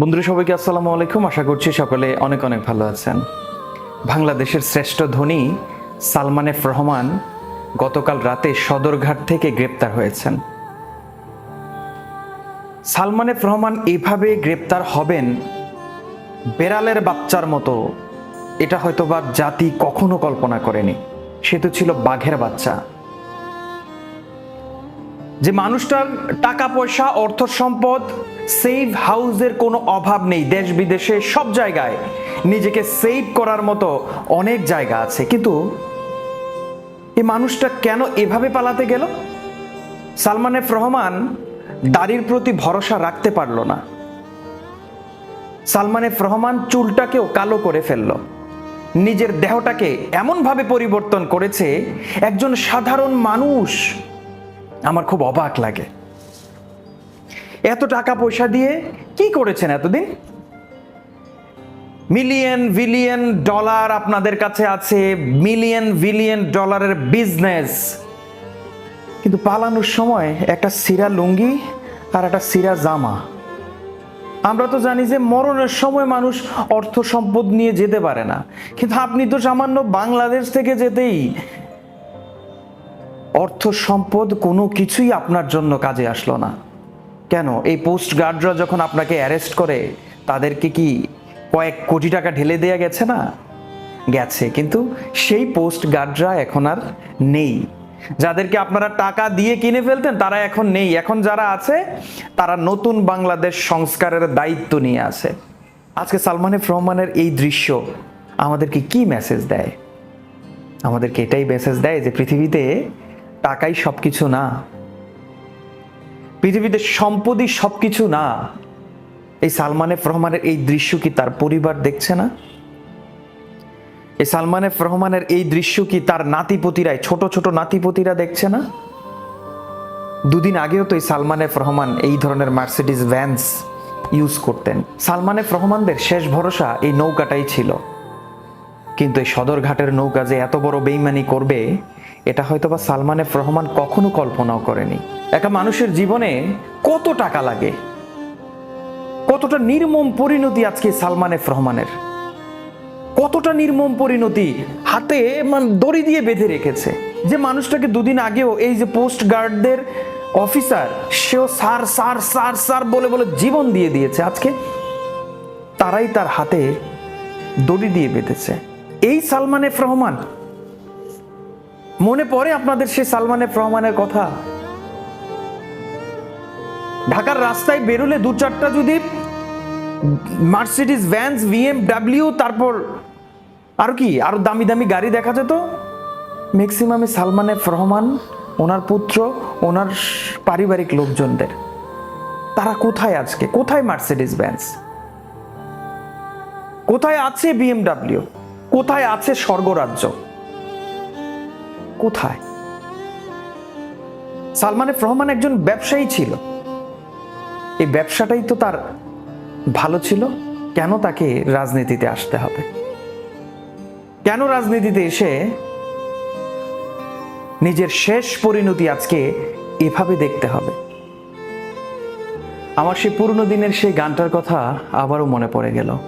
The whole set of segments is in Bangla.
বন্ধুরা, সবাইকে আসসালামু আলাইকুম। আশা করছি সকলে অনেক অনেক ভালো আছেন। বাংলাদেশের শ্রেষ্ঠ ধনী সালমান এফ রহমান গতকাল রাতে সদরঘাট থেকে গ্রেপ্তার হয়েছেন। সালমান এফ রহমান এভাবে গ্রেপ্তার হবেন বেড়ালের বাচ্চার মতো। এটা হয়তোবা জাতি কখনো কল্পনা করেনি। সে তো ছিল বাঘের বাচ্চা। যে মানুষটার টাকা পয়সা, অর্থ সম্পদ সেভ হাউসের কোনো অভাব নেই দেশ বিদেশে, সব জায়গায়। নিজেকে সেভ করার মতো অনেক জায়গা আছে। কিন্তু এই মানুষটা কেন এভাবে পালাতে গেল? সালমান এফ রহমান দাড়ির প্রতি ভরসা রাখতে পারল না। সালমান এফ রহমান চুলটাকেও কালো করে ফেলল। নিজের দেহটাকে এমনভাবে পরিবর্তন করেছে, একজন সাধারণ মানুষ আমার খুব অবাক লাগে। এত টাকা পয়সা দিয়ে কি করেছেন এতদিন? মিলিয়ন, বিলিয়ন ডলার আপনাদের কাছে আছে, মিলিয়ন, বিলিয়ন ডলারের বিজনেস। কিন্তু পালানোর সময় একটা সিরা লুঙ্গি আর একটা সিরা জামা। আমরা তো জানি যে মরণের সময় মানুষ অর্থ সম্পদ নিয়ে যেতে পারে না। কিন্তু আপনি তো সামান্য বাংলাদেশ থেকে যেতেই অর্থ সম্পদ কোনো কিছুই আপনার জন্য কাজে আসলো না। কেন? এই পোস্ট গার্ডরা যখন আপনাকে অ্যারেস্ট করে, তাদেরকে কি কয়েক কোটি টাকা ঢেলে দেয়া গেছে না? গেছে, কিন্তু সেই পোস্ট গার্ডরা এখন আর নেই। যাদেরকে আপনারা টাকা দিয়ে কিনে ফেলতেন, তারা এখন নেই। এখন যারা আছে, তারা নতুন বাংলাদেশ সংস্কারের দায়িত্ব নিয়ে আছে। আজকে সালমান রহমানের এই দৃশ্য আমাদেরকে কি মেসেজ দেয়? আমাদেরকে এটাই মেসেজ দেয় যে পৃথিবীতে টাকাই সব কিছু না। পৃথিবীতে সম্পদই সব কিছু না। এই সালমান এফ রহমানের এই দৃশ্য কি তার পরিবার দেখছে না? এই সালমান এফ রহমানের এই দৃশ্য কি তার নাতিপতিরাই, ছোট ছোট নাতিপতিরা দেখছে না? দুদিন আগেও তো এই সালমান এফ রহমান এই ধরনের মার্সিডিস ভ্যান্স ইউজ করতেন। সালমান এফ রহমানদের শেষ ভরসা এই নৌকাটাই ছিল। কিন্তু এই সদরঘাটের নৌকা যে এত বড় বেইমানি করবে এটা হয়তোবা সালমান এফ রহমান কখনো কল্পনাও করেনি। একটা মানুষের জীবনে কত টাকা লাগে? কতটা নির্মম পরিণতি আজকে সালমান এফ রহমানের? কতটা নির্মম পরিণতি হাতে দড়ি দিয়ে বেঁধে রেখেছে? যে মানুষটাকে দুদিন আগেও এই যে পোস্ট গার্ডদের অফিসার, সেও সার সার সার সার বলে বলে জীবন দিয়ে দিয়েছে। আজকে তারাই তার হাতে দড়ি দিয়ে বেঁধেছে। এই সালমান এফ রহমান মনে পড়ে আপনাদের সে সালমান এফ রহমানের কথা? ঢাকার রাস্তায় বেরোলে দু চারটা যদি মার্সিডিজ ভ্যান্স বিএমডাব্লিউ তারপর আর কি? আরও দামি দামি গাড়ি দেখা যেত? ম্যাক্সিমামে সালমান এফ রহমান ওনার পুত্র, ওনার পারিবারিক লোকজনদের। তারা কোথায় আজকে? কোথায় মার্সিডিজ ভ্যান্স কোথায় আছে বিএমডাব্লিউ কোথায় আছে স্বর্গরাজ্য? কোথায়? সালমান রহমান একজন ব্যবসায়ী ছিল। এই ব্যবসাটাই তো তার ভালো ছিল। কেন তাকে রাজনীতিতে আসতে হবে? কেন রাজনীতিতে এসে নিজের শেষ পরিণতি আজকে এভাবে দেখতে হবে? আমার সেই পুরনো দিনের সেই গানটার কথা আবারও মনে পড়ে গেল।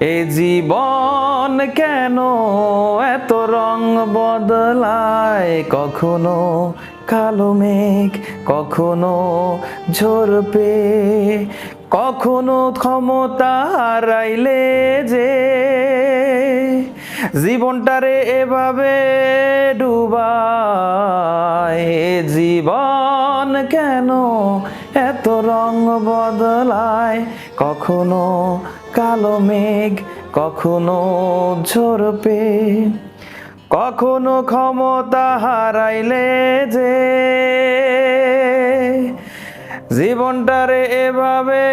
এ জীবন কেন এত রং বদলায়? কখনো কালো মেঘ, কখনো ঝরপে কখনো ক্ষমতা হারাইলে যে জীবনটারে এভাবে ডুবায় এ জীবন কেন এত রং বদলায়? কখনো কালো মেঘ, কখনো ঝরবে কখনো ক্ষমতা হারাইলে যে জীবনটারে এভাবে